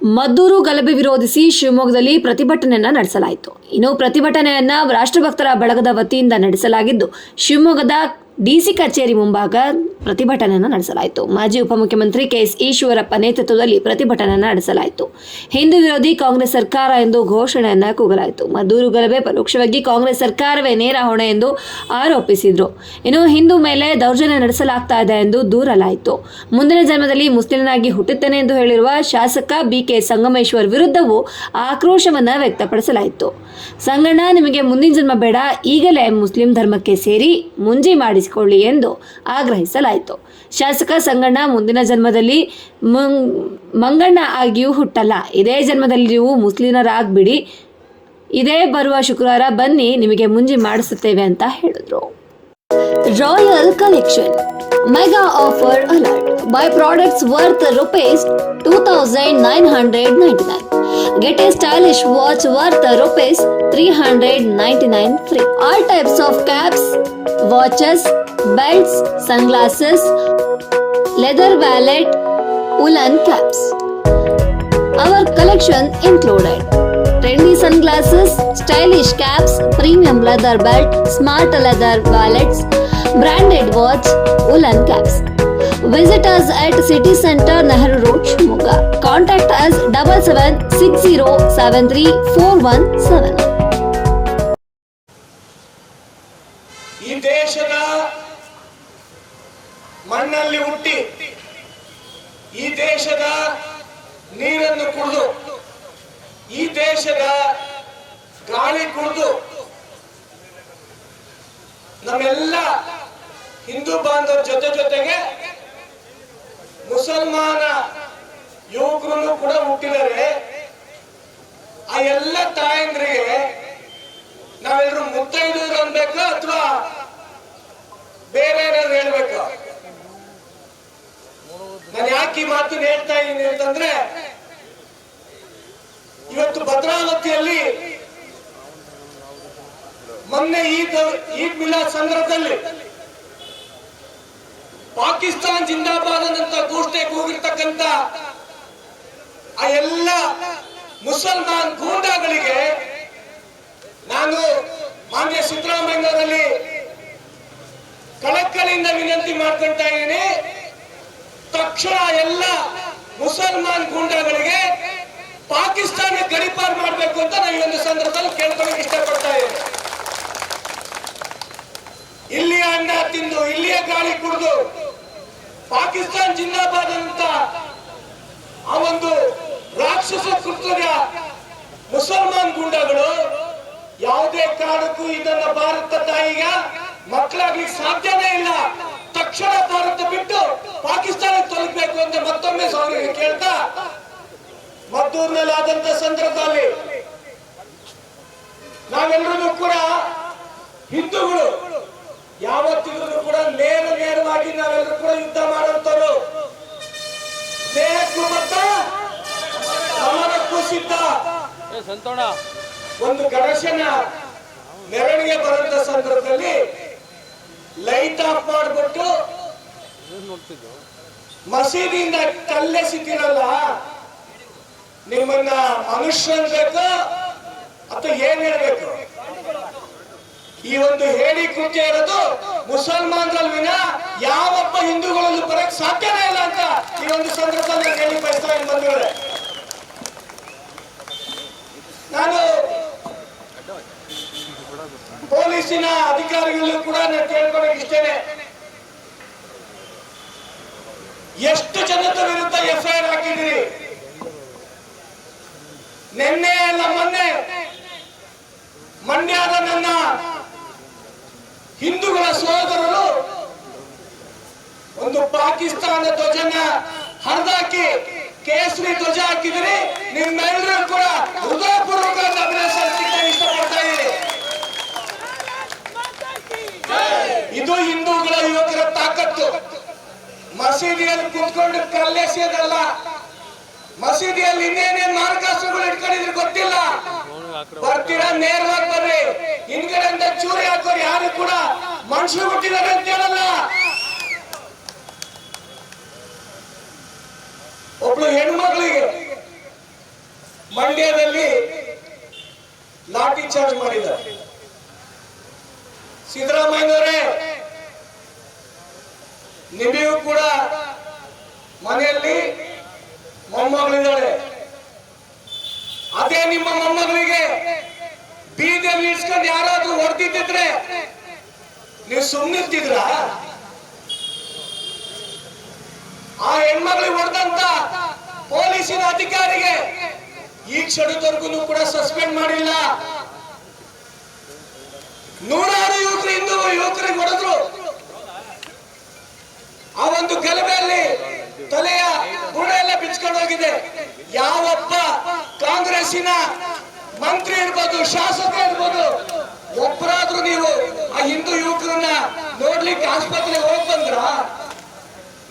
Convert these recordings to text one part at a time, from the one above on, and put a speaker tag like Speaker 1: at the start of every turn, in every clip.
Speaker 1: ಮದ್ದೂರು ಗಲಭೆ ವಿರೋಧಿಸಿ ಶಿವಮೊಗ್ಗದಲ್ಲಿ ಪ್ರತಿಭಟನೆಯನ್ನ ನಡೆಸಲಾಯಿತು. ಇನ್ನು ಪ್ರತಿಭಟನೆಯನ್ನ ರಾಷ್ಟ್ರಭಕ್ತರ ಬಳಗದ ವತಿಯಿಂದ ನಡೆಸಲಾಗಿದ್ದು ಶಿವಮೊಗ್ಗದ ಡಿಸಿ ಕಚೇರಿ ಮುಂಭಾಗ ಪ್ರತಿಭಟನೆಯನ್ನು ನಡೆಸಲಾಯಿತು. ಮಾಜಿ ಉಪಮುಖ್ಯಮಂತ್ರಿ ಕೆಎಸ್ ಈಶ್ವರಪ್ಪ ನೇತೃತ್ವದಲ್ಲಿ ಪ್ರತಿಭಟನೆಯನ್ನು ನಡೆಸಲಾಯಿತು. ಹಿಂದೂ ವಿರೋಧಿ ಕಾಂಗ್ರೆಸ್ ಸರ್ಕಾರ ಎಂದು ಘೋಷಣೆಯನ್ನ ಕೂಗಲಾಯಿತು. ಮದ್ದೂರು ಗಲಭೆ ಪರೋಕ್ಷವಾಗಿ ಕಾಂಗ್ರೆಸ್ ಸರ್ಕಾರವೇ ನೇರ ಹೊಣೆ ಎಂದು ಆರೋಪಿಸಿದ್ರು. ಇನ್ನು ಹಿಂದೂ ಮೇಲೆ ದೌರ್ಜನ್ಯ ನಡೆಸಲಾಗ್ತಾ ಇದೆ ಎಂದು ದೂರಲಾಯಿತು. ಮುಂದಿನ ಜನ್ಮದಲ್ಲಿ ಮುಸ್ಲಿಮನಾಗಿ ಹುಟ್ಟುತ್ತೇನೆ ಎಂದು ಹೇಳಿರುವ ಶಾಸಕ ಬಿ ಕೆ ಸಂಗಮೇಶ್ವರ್ ವಿರುದ್ಧವೂ ಆಕ್ರೋಶವನ್ನ ವ್ಯಕ್ತಪಡಿಸಲಾಯಿತು. ಸಂಗಣ್ಣ, ನಿಮಗೆ ಮುಂದಿನ ಜನ್ಮ ಬೇಡ. ಈಗಲೇ ಮುಸ್ಲಿಂ ಧರ್ಮಕ್ಕೆ ಸೇರಿ, ಮುಂಜಿ ಮಾಡಿಸಿಕೊಳ್ಳಿ ಎಂದು ಆಗ್ರಹಿಸಲಾಯಿತು. ಶಾಸಕ ಸಂಗಣ್ಣ ಮುಂದಿನ ಜನ್ಮದಲ್ಲಿ ಮಂಗ್- ಮಂಗಣ್ಣ ಆಗಿಯೂ ಹುಟ್ಟಲ್ಲ. ಇದೇ ಜನ್ಮದಲ್ಲಿ ನೀವು ಮುಸ್ಲಿಮರಾಗ್ಬಿಡಿ. ಇದೇ ಬರುವ ಶುಕ್ರವಾರ ಬನ್ನಿ, ನಿಮಗೆ ಮುಂಜಿ ಮಾಡಿಸುತ್ತೇವೆ ಅಂತ ಹೇಳಿದ್ರು. Royal Collection Mega Offer Alert Buy products worth rupees 2999. Get a stylish watch worth rupees 399 free. All types of caps, watches, belts, sunglasses, leather wallet, woolen caps. Our collection included trendy sunglasses, stylish caps, premium leather belt, smart leather wallets, branded watch, woolen caps. Visit us at City Center, Nehru Road, Shimoga. Contact us double seven six zero seven three four one seven.
Speaker 2: ಈ ದೇಶದ ಮಣ್ಣಲ್ಲಿ ಹುಟ್ಟಿ ಈ ದೇಶದ ನೀರನ್ನು ಕುಡಿದು ಈ ದೇಶದ ಗಾಳಿ ಕುಡಿದು ನಮ್ಮೆಲ್ಲ ಹಿಂದೂ ಬಾಂಧವರ ಜೊತೆ ಜೊತೆಗೆ ಮುಸಲ್ಮಾನ ಯುವಕರು ಕೂಡ ಹುಟ್ಟಿದರೆ ಆ ಎಲ್ಲ ತಾಯಂದ್ರಿಗೆ ನಾವೆಲ್ಲರೂ ಮುತ್ತೈದೂರು ಅನ್ಬೇಕು ಅಥವಾ ಬೇರೆ ಏನಾದ್ರು ಹೇಳ್ಬೇಕು? ನಾನು ಯಾಕೆ ಈ ಮಾತನ್ನ ಹೇಳ್ತಾ ಇದ್ದೀನಿ ಅಂತಂದ್ರೆ ಇವತ್ತು ಭದ್ರಾವತಿಯಲ್ಲಿ ಮೊನ್ನೆ ಈದ್ ಈದ್ ಮಿಲಾದ್ ಸಂದರ್ಭದಲ್ಲಿ ಪಾಕಿಸ್ತಾನ್ ಜಿಂದಾಬಾದ್ ಅನ್ನಂತ ಘೋಷಣೆ ಕೂಗಿರ್ತಕ್ಕಂತ ಆ ಎಲ್ಲ ಮುಸಲ್ಮಾನ್ ಗೂಂಡಾಗಳಿಗೆ ನಾನು ಮಾನ್ಯ ಸಿದ್ದರಾಮಯ್ಯನವರಲ್ಲಿ ಕಳಕಳಿಯಿಂದ ವಿನಂತಿ ಮಾಡ್ಕೊಳ್ತಾ ಇದ್ದೀನಿ, ತಕ್ಷಣ ಎಲ್ಲ ಮುಸಲ್ಮಾನ್ ಗೂಂಡಾಗಳಿಗೆ ಪಾಕಿಸ್ತಾನ ಗಡಿಪಾರ್ ಮಾಡಬೇಕು ಅಂತ ನಾನು ಈ ಒಂದು ಸಂದರ್ಭದಲ್ಲಿ ಕೇಳ್ಕೊಳಕ್ ಇಷ್ಟಪಡ್ತಾ ಇದ್ದೇನೆ. ಇಲ್ಲಿಯ ಅನ್ನ ತಿಂದು, ಇಲ್ಲಿಯ ಗಾಳಿ ಕುಡಿದು, ಪಾಕಿಸ್ತಾನ್ ಜಿಂದಾಬಾದ್ ಅಂತ ಆ ಒಂದು ರಾಕ್ಷಸ ಕೃತ್ಯದ ಮುಸಲ್ಮಾನ್ ಗುಂಡಗಳು ಯಾವುದೇ ಕಾರಣಕ್ಕೂ ಇದನ್ನ ಭಾರತ ತಾಯಿಗ ಮಕ್ಕಳಾಗ್ಲಿಕ್ಕೆ ಸಾಧ್ಯನೇ ಇಲ್ಲ. ತಕ್ಷಣ ಭಾರತ ಬಿಟ್ಟು ಪಾಕಿಸ್ತಾನಕ್ಕೆ ತೊಲಗಬೇಕು ಅಂತ ಮತ್ತೊಮ್ಮೆ ಕೇಳ್ತಾ ಮದ್ದೂರಿನಲ್ಲಿ ಆದಂತ ಸಂದರ್ಭದಲ್ಲಿ ನಾವೆಲ್ಲರೂ ಕೂಡ ಹಿಂದೂಗಳು. ಯಾವತ್ತಿದ್ರು ಕೂಡ ನೇರ ನೇರವಾಗಿ ನಾವೆಲ್ಲರೂ ಕೂಡ ಯುದ್ಧ ಮಾಡುವಂತರು ದೇಹಕ್ಕೂ ಮತ್ತ ಸಮರಕ್ಕೂ ಸಿದ್ಧ. ಒಂದು ಗಣೇಶನ ಮೆರವಣಿಗೆ ಬರುವಂತ ಸಂದರ್ಭದಲ್ಲಿ ಲೈಟ್ ಆಫ್ ಮಾಡಿಬಿಟ್ಟು ಮಸೀದಿಯಿಂದ ಕಲ್ಲೆಸಿದ್ದೀರಲ್ಲ ನಿಮ್ಮನ್ನ ಮನುಷ್ಯ ಅನ್ಬೇಕು ಅಥವಾ ಏನ್ ಹೇಳ್ಬೇಕು? ಈ ಒಂದು ಹೇಳಿ ಕೃತ್ಯ ಇರೋದು ಮುಸಲ್ಮಾನರಲ್ಲಿ ವಿನ ಯಾವೊಬ್ಬ ಹಿಂದೂಗಳಲ್ಲೂ ಬರಕ್ ಸಾಧ್ಯನೇ ಇಲ್ಲ ಅಂತ ಈ ಒಂದು ಸಂದರ್ಭದಲ್ಲಿ ಹೇಳಿ ಬಯಸ್ತಾ ಬಂಧುಗಳೇ. ನಾನು ಪೊಲೀಸಿನ ಅಧಿಕಾರಿಗಳು ಕೂಡ ನಾನು ಕೇಳ್ಕೊಳಕ್ ಇಷ್ಟೇನೆ. ಎಷ್ಟು ಜನದ ವಿರುದ್ಧ ಎಫ್ಐಆರ್ ಹಾಕಿದಿರಿ ನಿನ್ನೆ ಅಲ್ಲ ಮೊನ್ನೆ. ಮಂಡ್ಯದ ನನ್ನ ಹಿಂದೂಗಳ ಸಹೋದರರು ಒಂದು ಪಾಕಿಸ್ತಾನ ಧ್ವಜನ ಹರಿದಾಕಿ, ಕೇಸರಿ ಧ್ವಜ ಹಾಕಿದಿರಿ. ನಿಮ್ಮೆಲ್ಲರೂ ಕೂಡ ಹೃದಯಪೂರ್ವಕ ಅಭಿನಯಿಸಲಿಕ್ಕೆ ಇಷ್ಟಪಡ್ತಾ ಇದ್ದೀನಿ. ಇದು ಹಿಂದೂಗಳ ಯುವಕರ ತಾಕತ್ತು. ಮಸೀದಿಯಲ್ಲಿ ಕುತ್ಕೊಂಡು ಕಲ್ಲೆಸೆಯೋದಲ್ಲ. ಮಸೀದಿಯಲ್ಲಿ ಇನ್ನೇನೇನ್ ಮಾರ್ಗಾಸ್ತ್ರಗಳು ಇಟ್ಕೊಂಡಿದ್ರು ಗೊತ್ತಿಲ್ಲ. ಬರ್ತೀರಾ ನೇರವಾಗಿ ಬರ್ರಿ. ಹಿಂದ್ಗಡೆಯಿಂದ ಚೂರಿ ಹಾಕೋರು ಯಾರು ಕೂಡ ಮನುಷ್ಯರು ಹುಟ್ಟಿದ್ದಾರೆ ಅಂತ ಹೇಳಲ್ಲ. ಒಬ್ಳು ಹೆಣ್ಮಕ್ಳಿಗೆ ಮಂಡ್ಯದಲ್ಲಿ ಲಾಠಿ ಚಾರ್ಜ್ ಮಾಡಿದ್ದಾರೆ. ಸಿದ್ದರಾಮಯ್ಯವರೇ ನಿಮಗೂ ಕೂಡ ಮನೆಯಲ್ಲಿ ಮೊಮ್ಮಗಳಿದ್ದಾಳೆ. ಅದೇ ನಿಮ್ಮ ಮೊಮ್ಮಗಳಿಗೆ ಬೀದಿಯಲ್ಲಿ ಇಡ್ಸ್ಕೊಂಡು ಯಾರಾದ್ರೂ ಹೊಡೆದಿದ್ದಿದ್ರೆ ನೀವು ಸುಮ್ಮನಿರ್ತಿದ್ರ ಆ ಹೆಣ್ಮಗಳಿಗೆ ಹೊಡೆದಂತ ಪೊಲೀಸಿನ ಅಧಿಕಾರಿಗೆ ಈ ಕ್ಷಣದವರೆಗೂ ಕೂಡ ಸಸ್ಪೆಂಡ್ ಮಾಡಿಲ್ಲ. ನೂರಾರು ಯುವಕರು ಇಂದು ಯುವಕರಿಗೆ ಹೊಡೆದ್ರು. ಆ ಒಂದು ಗಲಭೆಯಲ್ಲಿ ತಲೆಯ ಗುಣ ಎಲ್ಲ ಬಿಚ್ಕೊಂಡು ಹೋಗಿದೆ. ಯಾವೊಬ್ಬ ಕಾಂಗ್ರೆಸ್ಸಿನ ಮಂತ್ರಿ ಇರ್ಬೋದು, ಶಾಸಕ ಇರ್ಬೋದು ಒಬ್ಬರಾದ್ರೂ ನೀವು ಆ ಹಿಂದೂ ಯುವಕರನ್ನ ನೋಡ್ಲಿಕ್ಕೆ ಆಸ್ಪತ್ರೆಗೆ ಹೋಗ್ ಬಂದ್ರ?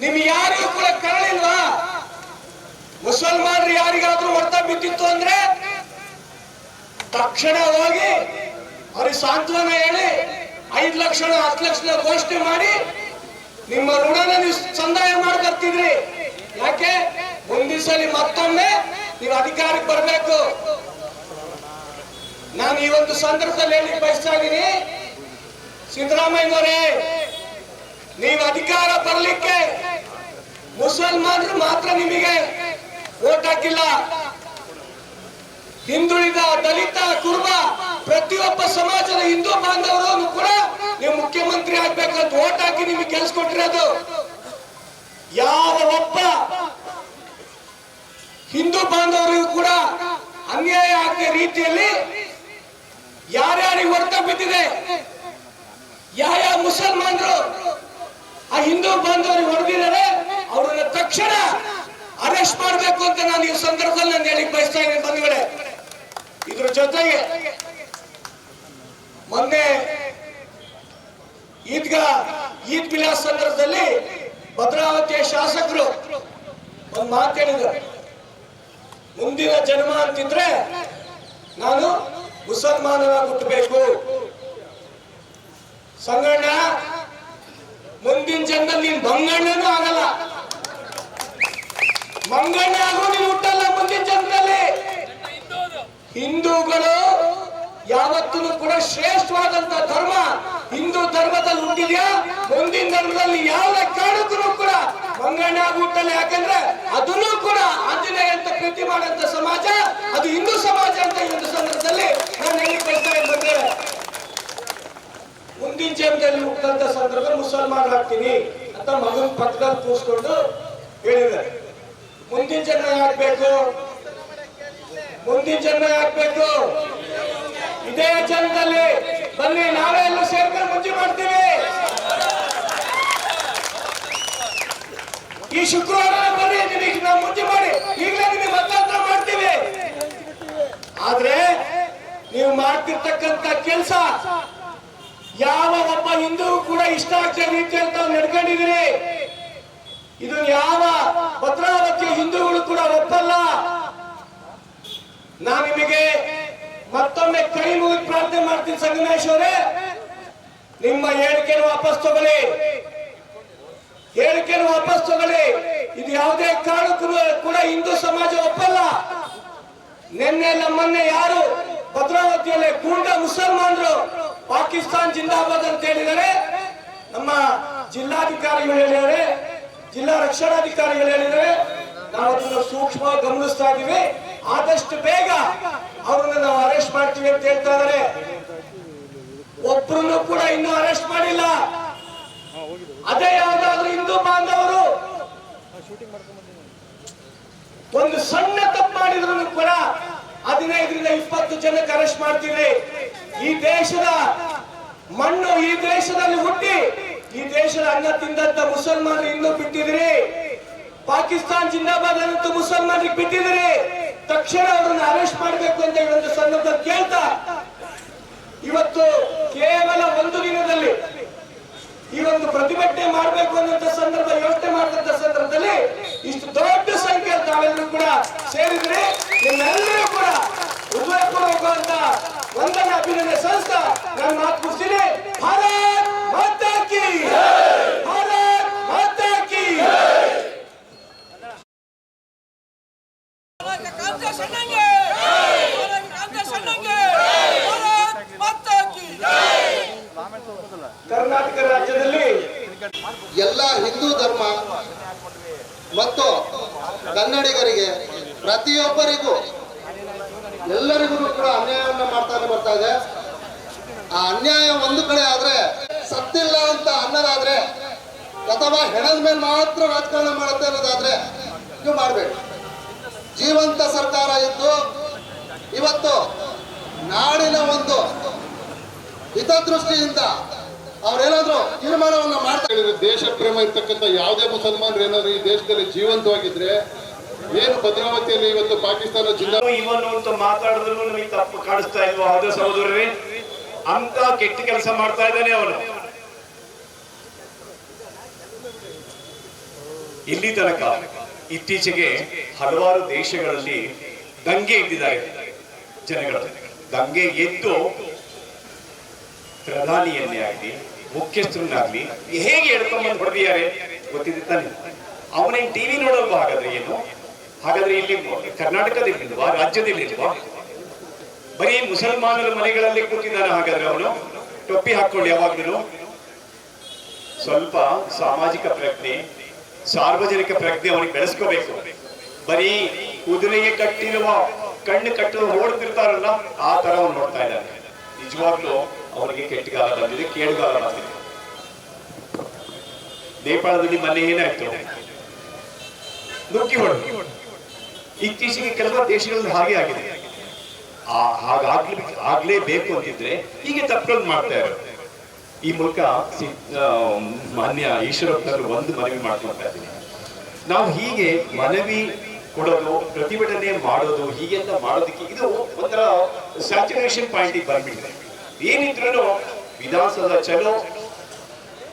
Speaker 2: ನಿಮ್ ಯಾರಿಗೂ ಕೂಡ ಕರಳಿಲ್ವಾ? ಮುಸಲ್ಮಾನರು ಯಾರಿಗಾದ್ರೂ ಹೊಡೆತ ಬಿದ್ದಿತ್ತು ಅಂದ್ರೆ ತಕ್ಷಣ ಹೋಗಿ ಅವ್ರಿಗೆ ಸಾಂತ್ವನ ಹೇಳಿ ಐದ್ ಲಕ್ಷ ಹತ್ತು ಲಕ್ಷ ಘೋಷಣೆ ಮಾಡಿ ನಿಮ್ಮ ಋಣನ ನೀವು ಸಂದಾಯ ಮಾಡ್ಕರ್ತಿದ್ರಿ ಯಾಕೆ? ಒಂದಿಸಲಿ ಸಲ ಮತ್ತೊಮ್ಮೆ ನೀವು ಅಧಿಕಾರಕ್ಕೆ ಬರಬೇಕು. ನಾನು ಈ ಒಂದು ಸಂದರ್ಭದಲ್ಲಿ ಹೇಳಿ ಬಯಸ್ತಾ ಇದ್ದೀನಿ. ಸಿದ್ದರಾಮಯ್ಯವರೇ ನೀವು ಅಧಿಕಾರ ಬರಲಿಕ್ಕೆ ಮುಸಲ್ಮಾನರು ಮಾತ್ರ ನಿಮಗೆ ಓಟ್ ಹಾಕಿಲ್ಲ. ಹಿಂದುಳಿದ ದಲಿತ ಕುರುಬ ಪ್ರತಿಯೊಬ್ಬ ಸಮಾಜದ ಹಿಂದೂ ಬಾಂಧವರು ಕೂಡ ನೀವು ಮುಖ್ಯಮಂತ್ರಿ ಆಗ್ಬೇಕಂತ ಓಟ್ ಹಾಕಿ ನಿಮಗೆ ಕೆಲಸ ಕೊಟ್ಟಿರೋದು. ಯಾವ ಒಬ್ಬ ಹಿಂದೂ ಬಾಂಧವರಿಗೂ ಕೂಡ ಅನ್ಯಾಯ ಆಗದ ರೀತಿಯಲ್ಲಿ ಯಾರ್ಯಾರಿಗೆ ಹೊರತ ಬಿದ್ದಿದೆ ಯಾವ ಮುಸಲ್ಮಾನರು ಆ ಹಿಂದೂ ಬಾಂಧವರಿಗೆ ಹೊಡೆದಿದ್ದಾರೆ, ಅವರನ್ನ ತಕ್ಷಣ ಅರೆಸ್ಟ್ ಮಾಡಬೇಕು ಅಂತ ನಾನು ಈ ಸಂದರ್ಭದಲ್ಲಿ ನಾನು ಹೇಳಿ ಬಯಸ್ತಾ ಇದ್ದೀನಿ ಬಂದ್ಗಡೆ ಇದ್ರ ಜೊತೆಗೆ ಮೊನ್ನೆ ಈದ್ಗಾ, ಈದ್ ಮಿಲಾದ್ ಸಂದರ್ಭದಲ್ಲಿ ಭದ್ರಾವತಿಯ ಶಾಸಕರು ಒಂದು ಮಾತೇಳಿದ್ರು ಮುಂದಿನ ಜನ್ಮ ಅಂತಿದ್ರೆ ನಾನು ಮುಸಲ್ಮಾನನ ಹುಟ್ಟಬೇಕು. ಸಂಗಣ್ಣ, ಮುಂದಿನ ಜನ್ಮದಲ್ಲಿ ನೀನ್ ಬಂಗಣ್ಣನೂ ಆಗಲ್ಲ. ಮಂಗಣ್ಣ ಆಗು ನೀನು ಹುಟ್ಟಲ್ಲ ಮುಂದಿನ ಜನ್ಮದಲ್ಲಿ. ಹಿಂದೂಗಳು ಯಾವತ್ತೂ ಕೂಡ ಶ್ರೇಷ್ಠವಾದಂತ ಧರ್ಮ ಹಿಂದೂ ಧರ್ಮದಲ್ಲಿ ಉಂಟಿದೆಯಾ ಮುಂದಿನ ಧರ್ಮದಲ್ಲಿ ಯಾವ ಕಾಣಿದ್ರು ಕೂಡ ಮಂಗಣ್ಣ ಆಗಿ ಯಾಕಂದ್ರೆ ಅದನ್ನು ಕೂಡ ಆಂಜನೇಯ ಅಂತ ಪ್ರೀತಿ ಮಾಡಂತ ಸಮಾಜ, ಅದು ಹಿಂದೂ ಸಮಾಜ ಅಂತ ಈ ಒಂದು ಸಂದರ್ಭದಲ್ಲಿ ನಾನು ಹೇಳಿ ಬಯಸ್ತಾ ಬಂದೇನೆ ಮುಂದಿನ ಜನ್ಮದಲ್ಲಿ ಹುಟ್ಟಂತ ಸಂದರ್ಭ ಮುಸಲ್ಮಾನ್ ಆಗ್ತೀನಿ ಅಂತ ಮಗನ ಪಕ್ಕದಲ್ಲಿ ಕೂರಿಸ್ಕೊಂಡು ಹೇಳಿದ್ದಾರೆ ಮುಂದಿನ ಜನ್ಮ ಆಗ್ಬೇಕು ಮುಂದಿನ ಜನ್ಮ ಆಗ್ಬೇಕು ಜನ್ಮದಲ್ಲಿ ಬನ್ನಿ, ನಾವೇ ಎಲ್ಲ ಸೇರ್ಕೊಂಡು ಮುಂಚೆ ಮಾಡ್ತೀವಿ. ಈ ಶುಕ್ರವಾರ ಬನ್ನಿ, ನಿಮಗೆ ನಾವು ಮುಂಚೆ ಮಾಡಿ, ಈಗಲೇ ನಿಮಗೆ ಮತಾಂತರ ಮಾಡ್ತೀವಿ. ಆದ್ರೆ ನೀವು ಮಾಡ್ತಿರ್ತಕ್ಕಂತ ಕೆಲಸ, ಯಾವ ಒಬ್ಬ ಹಿಂದೂ ಕೂಡ ಇಷ್ಟ ಆಗ್ತೇ ರೀತಿಯಲ್ಲಿ ತಾವು ನಡ್ಕೊಂಡಿದ್ದೀರಿ? ಇದು ಯಾವ ಭದ್ರಾವತಿಯ ಹಿಂದೂಗಳು ಕೂಡ ಒಪ್ಪಲ್ಲ? ನಾನು ನಿಮಗೆ ಮತ್ತೊಮ್ಮೆ ಕೈ ಮುಗಿ ಪ್ರಾರ್ಥನೆ ಮಾಡ್ತೀನಿ ಸಂಗಮೇಶ್ ಅವರೇ. ನಿಮ್ಮ ಹೇಳಿಕೆಯನ್ನು ವಾಪಸ್ ತಗೊಳ್ಳಿ. ಹೇಳಿಕೆಯನ್ನು ವಾಪಸ್ ತಗೊಳ್ಳಿ. ಇದು ಯಾವುದೇ ಕಾರಣಕ್ಕೂ ಕೂಡ ಹಿಂದೂ ಸಮಾಜ ಒಪ್ಪಲ್ಲ. ನಿನ್ನೆ ನಮ್ಮನ್ನೆ ಯಾರು ಭದ್ರಾವತಿಯಲ್ಲಿ ಗೂಂಡ ಮುಸಲ್ಮಾನರು ಪಾಕಿಸ್ತಾನ್ ಜಿಂದಾಬಾದ್ ಅಂತ ಹೇಳಿದರೆ ನಮ್ಮ ಜಿಲ್ಲಾಧಿಕಾರಿಗಳು ಹೇಳಿದ್ದಾರೆ. ಜಿಲ್ಲಾ ರಕ್ಷಣಾಧಿಕಾರಿಗಳು ಹೇಳಿದ್ದಾರೆ. ನಾವು ಅದನ್ನು ಸೂಕ್ಷ್ಮವಾಗಿ ಗಮನಿಸ್ತಾ ಇದೀವಿ ಆದಷ್ಟು ಬೇಗ ಅವರನ್ನ ನಾವು ಅರೆಸ್ಟ್ ಮಾಡ್ತೀವಿ ಅಂತ ಹೇಳ್ತಾ ಇದಾರೆ. ಒಬ್ರು ಕೂಡ ಇನ್ನೂ ಅರೆಸ್ಟ್ ಮಾಡಿಲ್ಲ. ಅದೇ ಯಾವ್ದಾದ್ರು ಹಿಂದೂ ಬಾಂಧವರು ಒಂದು ಸಣ್ಣ ತಪ್ಪು ಮಾಡಿದ್ರು ಕೂಡ ಹದಿನೈದರಿಂದ ಇಪ್ಪತ್ತು ಜನಕ್ಕೆ ಅರೆಸ್ಟ್ ಮಾಡ್ತೀವಿ. ಈ ದೇಶದ ಮಣ್ಣು ಈ ದೇಶದಲ್ಲಿ ಹುಟ್ಟಿ ಈ ದೇಶದ ಅನ್ನ ತಿಂದಂತ ಮುಸಲ್ಮಾನರು ಇನ್ನೂ ಬಿಟ್ಟಿದ್ರಿ ಪಾಕಿಸ್ತಾನ್ ಜಿಂದಾಬಾದ್ ಅನ್ನಂತ ಮುಸಲ್ಮಾನರಿಗೆ ಬಿಟ್ಟಿದ್ರಿ ತಕ್ಷಣ ಅವರನ್ನು ಅರೆಸ್ಟ್ ಮಾಡಬೇಕು ಅಂತ ಒಂದು ಸಂದರ್ಭದಲ್ಲಿ ಕೇಳ್ತಾ, ಇವತ್ತು ಕೇವಲ ಒಂದು ದಿನದಲ್ಲಿ ಈ ಒಂದು ಪ್ರತಿಭಟನೆ ಮಾಡಬೇಕು ಅನ್ನೋ ಸಂದರ್ಭ, ಯೋಚನೆ ಮಾಡಿದಂತ ಸಂದರ್ಭದಲ್ಲಿ ಇಷ್ಟು ದೊಡ್ಡ ಸಂಖ್ಯೆ ತಾವೆಲ್ಲರೂ ಕೂಡ ಸೇರಿದ್ರೆ ನಿಮ್ಮೆಲ್ಲರೂ ಕೂಡ ಹೃದಯಪೂರ್ವಕವಾದ ವಂದನ ಅಭಿನಂದನೆ ಸಂಸ್ಥೆ ನನ್ನ ಮಾತು ಮುಗಿಸ್ತೀನಿ. ಭಾರತ್ ಮಾತಾ
Speaker 3: ಕರ್ನಾಟಕ ರಾಜ್ಯದಲ್ಲಿ
Speaker 4: ಎಲ್ಲ ಹಿಂದೂ ಧರ್ಮ ಮತ್ತು ಕನ್ನಡಿಗರಿಗೆ ಪ್ರತಿಯೊಬ್ಬರಿಗೂ ಎಲ್ಲರಿಗೂ ಕೂಡ ಅನ್ಯಾಯವನ್ನು ಮಾಡ್ತಾನೆ ಬರ್ತಾ ಇದೆ. ಆ ಅನ್ಯಾಯ ಒಂದು ಕಡೆ ಆದ್ರೆ ಸತ್ತಿಲ್ಲ ಅಂತ ಅನ್ನೋದಾದ್ರೆ ಅಥವಾ ಹೆಣದ ಮೇಲೆ ಮಾತ್ರ ರಾಜಕಾರಣ ಮಾಡುತ್ತೆ ಅನ್ನೋದಾದ್ರೆ ಇದು ಮಾಡಬೇಕು ಜೀವಂತ ಸರ್ಕಾರ ಇದ್ದು ಇವತ್ತು ನಾಡಿನ ಒಂದು ಹಿತದೃಷ್ಟಿಯಿಂದ ಅವರೇನಾದ್ರೂ ತೀರ್ಮಾನವನ್ನು ಮಾಡ್ತಾ
Speaker 5: ಹೇಳಿದ್ರೆ ದೇಶ ಪ್ರೇಮ ಇರ್ತಕ್ಕಂಥ ಯಾವುದೇ ಮುಸಲ್ಮಾನರು ಏನಾದ್ರು ಈ ದೇಶದಲ್ಲಿ ಜೀವಂತವಾಗಿದ್ರೆ ಏನು ಭದ್ರಾವತಿಯಲ್ಲಿ ಇವತ್ತು ಪಾಕಿಸ್ತಾನ ಜಿಲ್ಲಾ
Speaker 6: ಇವನು ಅಂತ ಮಾತಾಡಿದ್ರು ನಮಗೆ ತಪ್ಪು ಕಾಣಿಸ್ತಾ ಇಲ್ವಾ ಹೌದು ಸಹೋದರರೇ? ಅಂತ ಕೆಟ್ಟ ಕೆಲಸ ಮಾಡ್ತಾ ಇದ್ದಾನೆ ಅವನು. ಇಲ್ಲಿ ತನಕ ಇತ್ತೀಚೆಗೆ ಹಲವಾರು ದೇಶಗಳಲ್ಲಿ ದಂಗೆ ಇದ್ದಿದ್ದಾರೆ ಜನಗಳು. ದಂಗೆ ಎದ್ದು ಪ್ರಧಾನಿಯನ್ನೇ ಆಗಲಿ, ಮುಖ್ಯಸ್ಥರನ್ನಾಗ್ಲಿ, ಹೇಗೆ ಎಡ್ಕೊಂಡ್ಬಂದು ಹೊಡೆದಿದ್ದಾರೆ ಗೊತ್ತಿದೆ ತಾನೆ. ಅವನೇನ್ ಟಿವಿ ನೋಡಲ್ವಾ ಹಾಗಾದ್ರೆ ಏನು? ಹಾಗಾದ್ರೆ ಇಲ್ಲಿ ಕರ್ನಾಟಕದಲ್ಲಿಲ್ವಾ, ರಾಜ್ಯದಲ್ಲಿಲ್ವಾ? ಬರೀ ಮುಸಲ್ಮಾನರ ಮನೆಗಳಲ್ಲಿ ಕೂತಿದ್ದಾನೆ ಹಾಗಾದ್ರೆ ಅವನು? ಟೊಪ್ಪಿ ಹಾಕೊಂಡು ಯಾವಾಗ್ಲೂ. ಸ್ವಲ್ಪ ಸಾಮಾಜಿಕ ಪ್ರಜ್ಞೆ ಸಾರ್ವಜನಿಕ ಪ್ರಜ್ಞೆ ಅವನಿಗೆ ಬೆಳೆಸ್ಕೋಬೇಕು. ಬರೀ ಕುದುರೆಗೆ ಕಟ್ಟಿರುವ ಕಣ್ಣು ಕಟ್ಟಲು ಓಡ್ತಿರ್ತಾರಲ್ಲ, ಆ ತರ ಅವ್ನು ನೋಡ್ತಾ ಇದ್ದಾನೆ. ನಿಜವಾಗ್ಲೂ ಅವರಿಗೆ ಕೆಟ್ಟಗಾಲ ಬಂದಿದೆ ಕೇಳುಗಾಲ ಬಂದಿದೆ. ನೇಪಾಳದಲ್ಲಿ ಮನೆ ಏನಾಯ್ತು? ನುಗ್ಗಿ ಹೊಡೆದು. ಇತ್ತೀಚೆಗೆ ಕೆಲವು ದೇಶಗಳಲ್ಲಿ ಹಾಗೆ ಆಗಿದೆ. ಹಾಗಾಗ್ಲಿ, ಆಗ್ಲೇಬೇಕು ಅಂತಿದ್ರೆ ಹೀಗೆ ತಪ್ಪನ್ನು ಮಾಡ್ತಾ ಇರೋದು ಈ ಮೂಲಕ ಮಾನ್ಯ ಈಶ್ವರಪ್ಪನವರು ಒಂದು ಮನವಿ ಮಾಡ್ಕೊಳ್ತಾ ಇದ್ದೀನಿ. ನಾವು ಹೀಗೆ ಮನವಿ ಕೊಡೋದು, ಪ್ರತಿಭಟನೆ ಮಾಡೋದು, ಹೀಗೆಲ್ಲ ಮಾಡೋದಕ್ಕೆ ಇದು ಒಂಥರ ಸ್ಯಾಚುರೇಷನ್ ಪಾಯಿಂಟ್ ಬಂದ್ಬಿಟ್ಟಿದೆ. ಏನಿದ್ರು ವಿಧಾನಸೌಧ ಚಲೋ,